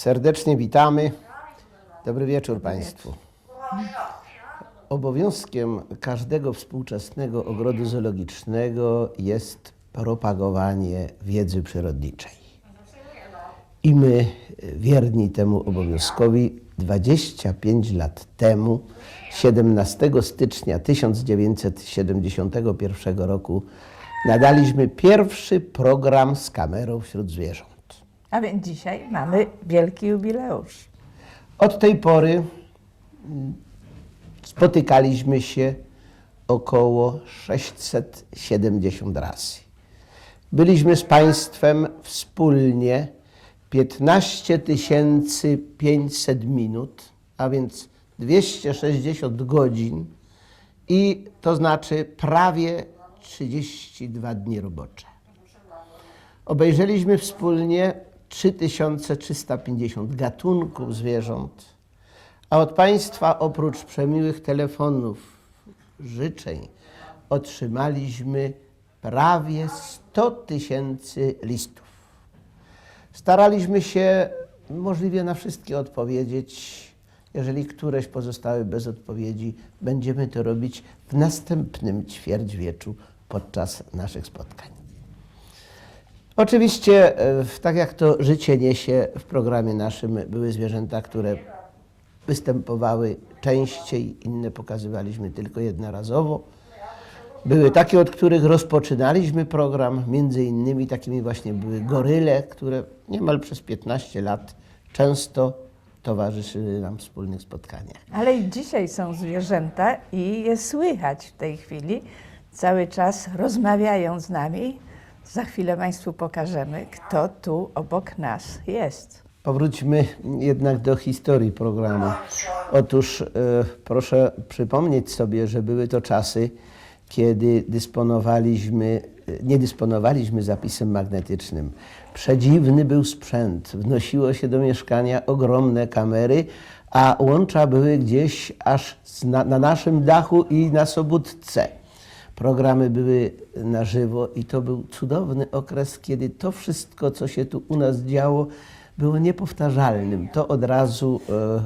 Serdecznie witamy. Dobry wieczór Państwu. Obowiązkiem każdego współczesnego ogrodu zoologicznego jest propagowanie wiedzy przyrodniczej. I my, wierni temu obowiązkowi, 25 lat temu, 17 stycznia 1971 roku, nadaliśmy pierwszy program z kamerą wśród zwierząt. A więc dzisiaj mamy wielki jubileusz. Od tej pory mm, spotykaliśmy się około 670 razy. Byliśmy z Państwem wspólnie 15 500 minut, a więc 260 godzin i to znaczy prawie 32 dni robocze. Obejrzeliśmy wspólnie 3350 gatunków zwierząt, a od Państwa oprócz przemiłych telefonów, życzeń, otrzymaliśmy prawie 100 tysięcy listów. Staraliśmy się możliwie na wszystkie odpowiedzieć. Jeżeli któreś pozostały bez odpowiedzi, będziemy to robić w następnym ćwierćwieczu podczas naszych spotkań. Oczywiście, e, tak jak to życie niesie, w programie naszym były zwierzęta, które występowały częściej, inne pokazywaliśmy tylko jednorazowo. Były takie, od których rozpoczynaliśmy program, między innymi takimi właśnie były goryle, które niemal przez 15 lat często towarzyszyły nam wspólnych spotkaniach. Ale i dzisiaj są zwierzęta i je słychać w tej chwili. Cały czas rozmawiają z nami. Za chwilę Państwu pokażemy, kto tu obok nas jest. Powróćmy jednak do historii programu. Otóż e, proszę przypomnieć sobie, że były to czasy, kiedy dysponowaliśmy, e, nie dysponowaliśmy zapisem magnetycznym. Przedziwny był sprzęt, wnosiło się do mieszkania ogromne kamery, a łącza były gdzieś aż na, na naszym dachu i na Sobótce. Programy były na żywo i to był cudowny okres, kiedy to wszystko, co się tu u nas działo, było niepowtarzalnym. To od razu e, e,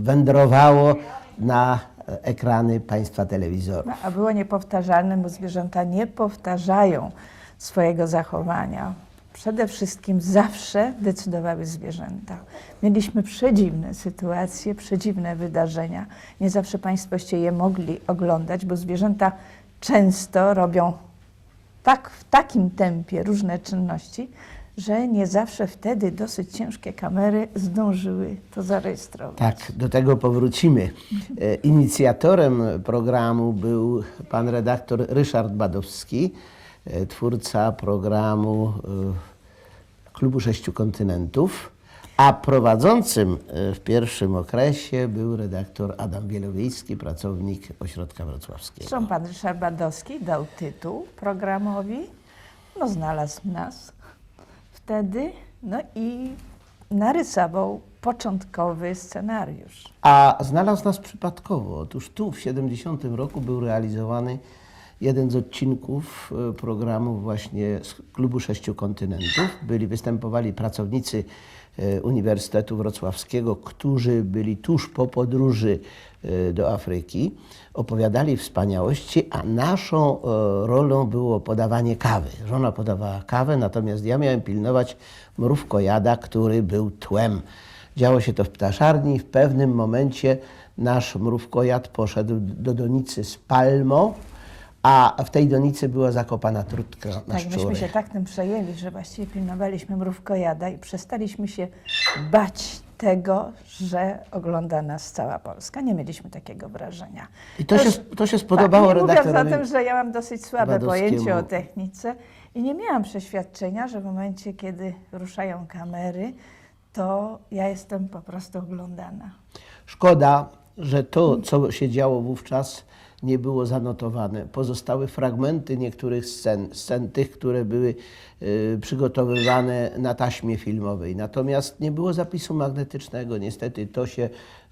wędrowało na ekrany państwa telewizorów. A było niepowtarzalne, bo zwierzęta nie powtarzają swojego zachowania. Przede wszystkim zawsze decydowały zwierzęta. Mieliśmy przedziwne sytuacje, przedziwne wydarzenia. Nie zawsze Państwoście je mogli oglądać, bo zwierzęta często robią tak, w takim tempie różne czynności, że nie zawsze wtedy dosyć ciężkie kamery zdążyły to zarejestrować. Tak, do tego powrócimy. E, Inicjatorem programu był pan redaktor Ryszard Badowski, e, twórca programu e, Klubu Sześciu Kontynentów, a prowadzącym e, w pierwszym okresie był redaktor Adam Wielowiejski, pracownik Ośrodka Wrocławskiego. Zresztą pan Ryszard Badowski dał tytuł programowi, no znalazł nas wtedy, no i narysował początkowy scenariusz. A znalazł nas przypadkowo. Otóż tu w 70 roku był realizowany jeden z odcinków e, programu właśnie z Klubu Sześciu Kontynentów. Byli, występowali pracownicy e, Uniwersytetu Wrocławskiego, którzy byli tuż po podróży e, do Afryki. Opowiadali wspaniałości, a naszą rolą było podawanie kawy. Żona podawała kawę, natomiast ja miałem pilnować mrówkojada, który był tłem. Działo się to w ptaszarni. W pewnym momencie nasz mrówkojad poszedł do donicy z palmą, a w tej donicy była zakopana trutka na Tak, szczury. myśmy się tak tym przejęli, że właściwie pilnowaliśmy mrówkojada i przestaliśmy się bać tego, że ogląda nas cała Polska. Nie mieliśmy takiego wrażenia. I to się, to się spodobało tak, nie mówiąc o redaktorowi. tym, że ja mam dosyć słabe pojęcie o technice i nie miałam przeświadczenia, że w momencie, kiedy ruszają kamery, to ja jestem po prostu oglądana. Szkoda, że to, co się działo wówczas, nie było zanotowane. Pozostały fragmenty niektórych scen, scen tych, które były y, przygotowywane na taśmie filmowej. Natomiast nie było zapisu magnetycznego. Niestety to się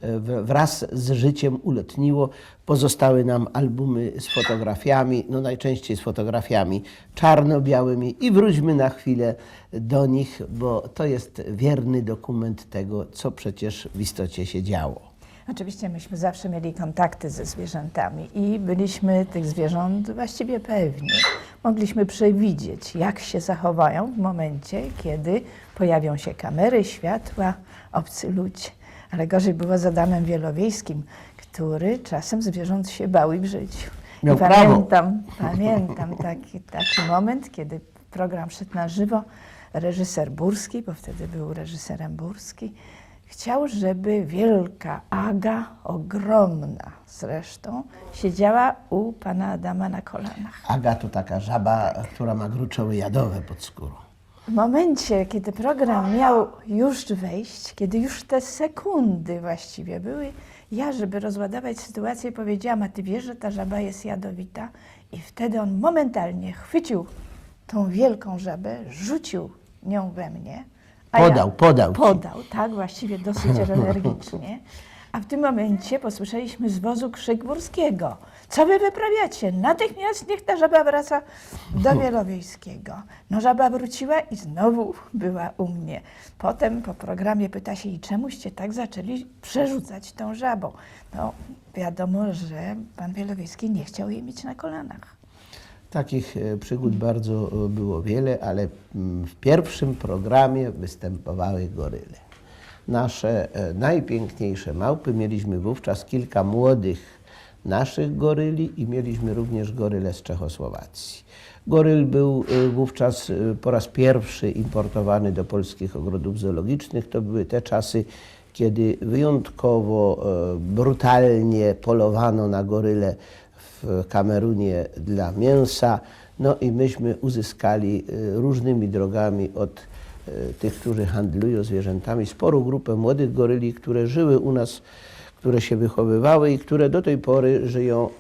y, wraz z życiem uletniło. Pozostały nam albumy z fotografiami, no najczęściej z fotografiami czarno-białymi i wróćmy na chwilę do nich, bo to jest wierny dokument tego, co przecież w istocie się działo. Oczywiście myśmy zawsze mieli kontakty ze zwierzętami i byliśmy tych zwierząt właściwie pewni. Mogliśmy przewidzieć, jak się zachowają w momencie, kiedy pojawią się kamery, światła, obcy ludzie. Ale gorzej było z Adamem Wielowiejskim, który czasem zwierząt się bał i brzydził. I prawo. pamiętam, pamiętam taki, taki moment, kiedy program szedł na żywo, reżyser Burski, bo wtedy był reżyserem Burski, chciał, żeby wielka Aga, ogromna zresztą, siedziała u pana Adama na kolanach. Aga to taka żaba, która ma gruczoły jadowe pod skórą. W momencie, kiedy program miał już wejść, kiedy już te sekundy właściwie były, ja, żeby rozładować sytuację, powiedziałam, a ty wiesz, że ta żaba jest jadowita? I wtedy on momentalnie chwycił tą wielką żabę, rzucił nią we mnie. Podał, podał ci. Podał, tak, właściwie dosyć energicznie. A w tym momencie posłyszeliśmy z wozu krzyk Górskiego. Co wy wyprawiacie? Natychmiast niech ta żaba wraca do Wielowiejskiego. No żaba wróciła i znowu była u mnie. Potem po programie pyta się, i czemuście tak zaczęli przerzucać tą żabą? No wiadomo, że pan Wielowiejski nie chciał jej mieć na kolanach. Takich e, przygód bardzo e, było wiele, ale mm, w pierwszym programie występowały goryle. Nasze e, najpiękniejsze małpy. Mieliśmy wówczas kilka młodych naszych goryli i mieliśmy również goryle z Czechosłowacji. Goryl był wówczas po raz pierwszy importowany do polskich ogrodów zoologicznych. To były te czasy, kiedy wyjątkowo brutalnie polowano na goryle w Kamerunie dla mięsa. No i myśmy uzyskali y, różnymi drogami od y, tych, którzy handlują zwierzętami, sporą grupę młodych goryli, które żyły u nas, które się wychowywały i które do tej pory żyją,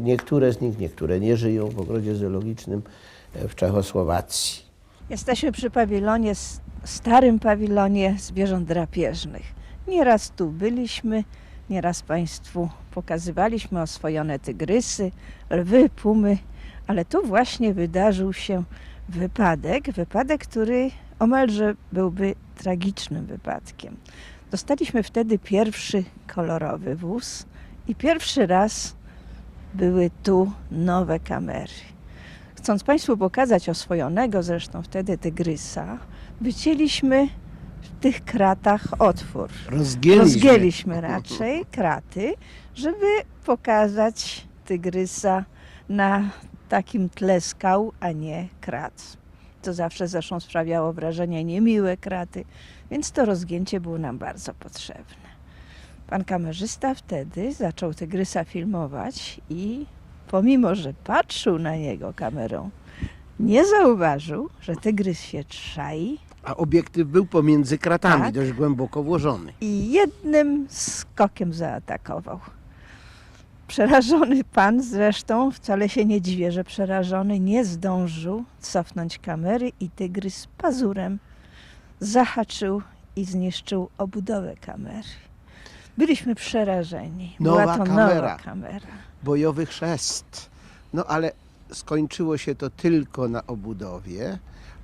niektóre z nich, niektóre nie żyją w ogrodzie zoologicznym e, w Czechosłowacji. Jesteśmy przy pawilonie, starym pawilonie zwierząt drapieżnych. Nieraz tu byliśmy, nieraz Państwu pokazywaliśmy oswojone tygrysy, lwy, pumy, ale tu właśnie wydarzył się wypadek, wypadek, który omalże byłby tragicznym wypadkiem. Dostaliśmy wtedy pierwszy kolorowy wóz i pierwszy raz były tu nowe kamery. Chcąc Państwu pokazać oswojonego zresztą wtedy tygrysa, wycięliśmy w tych kratach otwór. Rozgięliśmy. Rozgięliśmy raczej kraty, żeby pokazać tygrysa na takim tle skał, a nie krat. To zawsze zresztą sprawiało wrażenie niemiłe kraty, więc to rozgięcie było nam bardzo potrzebne. Pan kamerzysta wtedy zaczął tygrysa filmować i pomimo, że patrzył na niego kamerą, nie zauważył, że tygrys się trzai A obiektyw był pomiędzy kratami, Tak. dość głęboko włożony. i jednym skokiem zaatakował. Przerażony pan zresztą, wcale się nie dziwię, że przerażony, nie zdążył cofnąć kamery i tygrys pazurem zahaczył i zniszczył obudowę kamery. Byliśmy przerażeni. Była Nowa to kamera. nowa kamera. Bojowy chrzest. No ale skończyło się to tylko na obudowie.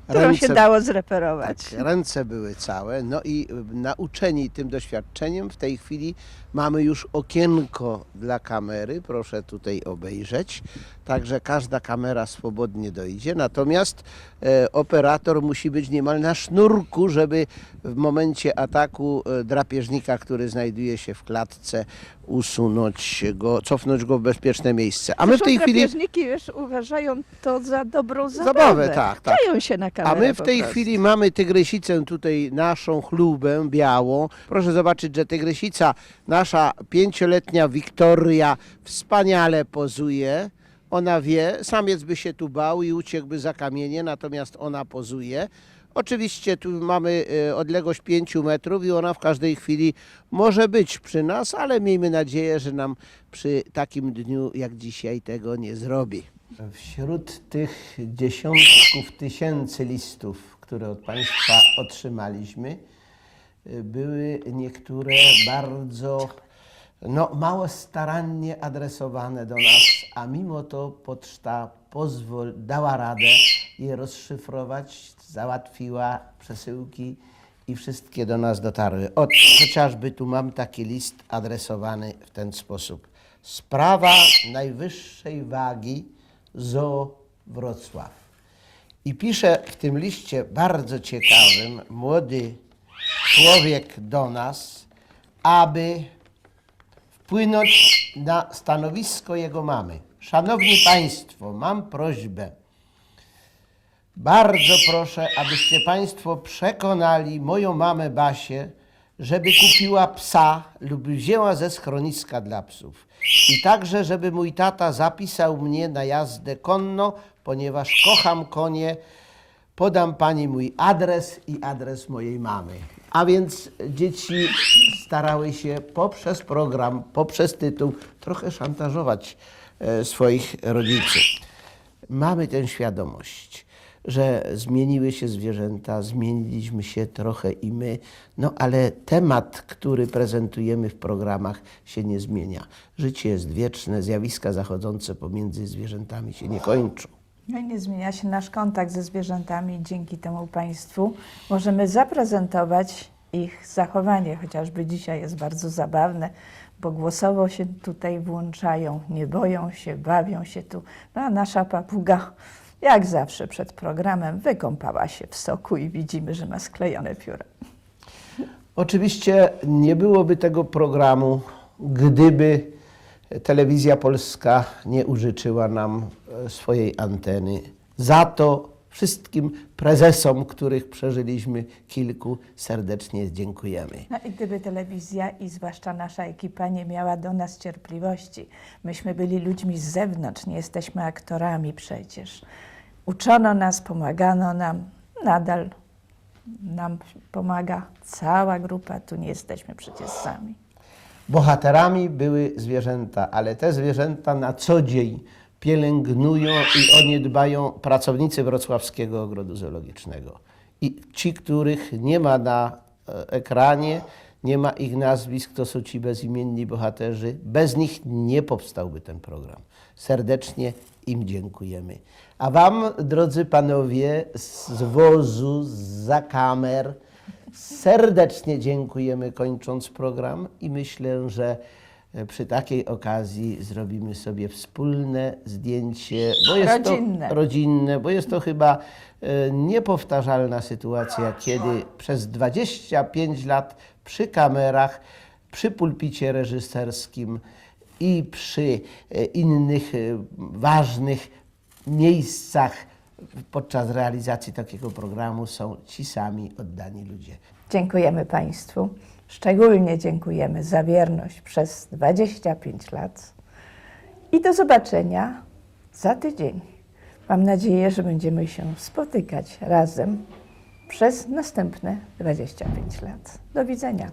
Którą się dało zreperować. tak, ręce były całe. No i y, nauczeni tym doświadczeniem w tej chwili mamy już okienko dla kamery. Proszę tutaj obejrzeć. Także każda kamera swobodnie dojdzie. Natomiast e, operator musi być niemal na sznurku, żeby w momencie ataku e, drapieżnika, który znajduje się w klatce, usunąć go, cofnąć go w bezpieczne miejsce. A my w Zresztą tej chwili. drapieżniki, wiesz, uważają to za dobrą zabawę. Zabawę, tak, tak. Dają się na kamerę A my w tej chwili mamy tygrysicę tutaj, naszą chlubę białą. Proszę zobaczyć, że tygrysica, nasza pięcioletnia Wiktoria wspaniale pozuje. Ona wie, samiec by się tu bał i uciekłby za kamienie, natomiast ona pozuje. Oczywiście tu mamy e, odległość 5 metrów i ona w każdej chwili może być przy nas, ale miejmy nadzieję, że nam przy takim dniu jak dzisiaj tego nie zrobi. Wśród tych dziesiątków tysięcy listów, które od Państwa otrzymaliśmy, były niektóre bardzo no, mało starannie adresowane do nas, a mimo to poczta pozwol, dała radę je rozszyfrować, załatwiła przesyłki i wszystkie do nas dotarły. Od, chociażby tu mam taki list adresowany w ten sposób. Sprawa najwyższej wagi ZOO Wrocław. I pisze w tym liście bardzo ciekawym młody człowiek do nas, aby wpłynąć na stanowisko jego mamy. Szanowni Państwo, mam prośbę. Bardzo proszę, abyście Państwo przekonali moją mamę Basię, żeby kupiła psa lub wzięła ze schroniska dla psów. I także, żeby mój tata zapisał mnie na jazdę konno, ponieważ kocham konie. Podam Pani mój adres i adres mojej mamy. A więc dzieci starały się poprzez program, poprzez tytuł trochę szantażować e, swoich rodziców. Mamy tę świadomość, że zmieniły się zwierzęta, zmieniliśmy się trochę i my, no ale temat, który prezentujemy w programach się nie zmienia. Życie jest wieczne, zjawiska zachodzące pomiędzy zwierzętami się nie kończą. No i nie zmienia się nasz kontakt ze zwierzętami. Dzięki temu Państwu możemy zaprezentować ich zachowanie. Chociażby dzisiaj jest bardzo zabawne, bo głosowo się tutaj włączają, nie boją się, bawią się tu. No a nasza papuga, jak zawsze przed programem, wykąpała się w soku i widzimy, że ma sklejone pióra. Oczywiście nie byłoby tego programu, gdyby telewizja polska nie użyczyła nam e, swojej anteny. Za to wszystkim prezesom, których przeżyliśmy kilku, serdecznie dziękujemy. No i gdyby telewizja i zwłaszcza nasza ekipa nie miała do nas cierpliwości, myśmy byli ludźmi z zewnątrz, nie jesteśmy aktorami przecież. Uczono nas, pomagano nam, nadal nam pomaga cała grupa, tu nie jesteśmy przecież sami. Bohaterami były zwierzęta, ale te zwierzęta na co dzień pielęgnują i o nie dbają pracownicy Wrocławskiego Ogrodu Zoologicznego. I ci, których nie ma na e, ekranie, nie ma ich nazwisk, to są ci bezimienni bohaterzy. Bez nich nie powstałby ten program. Serdecznie im dziękujemy. A Wam, drodzy panowie z wozu, za kamer, serdecznie dziękujemy kończąc program i myślę, że przy takiej okazji zrobimy sobie wspólne zdjęcie, bo jest Rodzinne. to rodzinne, bo jest to chyba e, niepowtarzalna sytuacja, kiedy przez 25 lat przy kamerach, przy pulpicie reżyserskim i przy e, innych e, ważnych miejscach podczas realizacji takiego programu są ci sami oddani ludzie. Dziękujemy Państwu. Szczególnie dziękujemy za wierność przez 25 lat. I do zobaczenia za tydzień. Mam nadzieję, że będziemy się spotykać razem przez następne 25 lat. Do widzenia.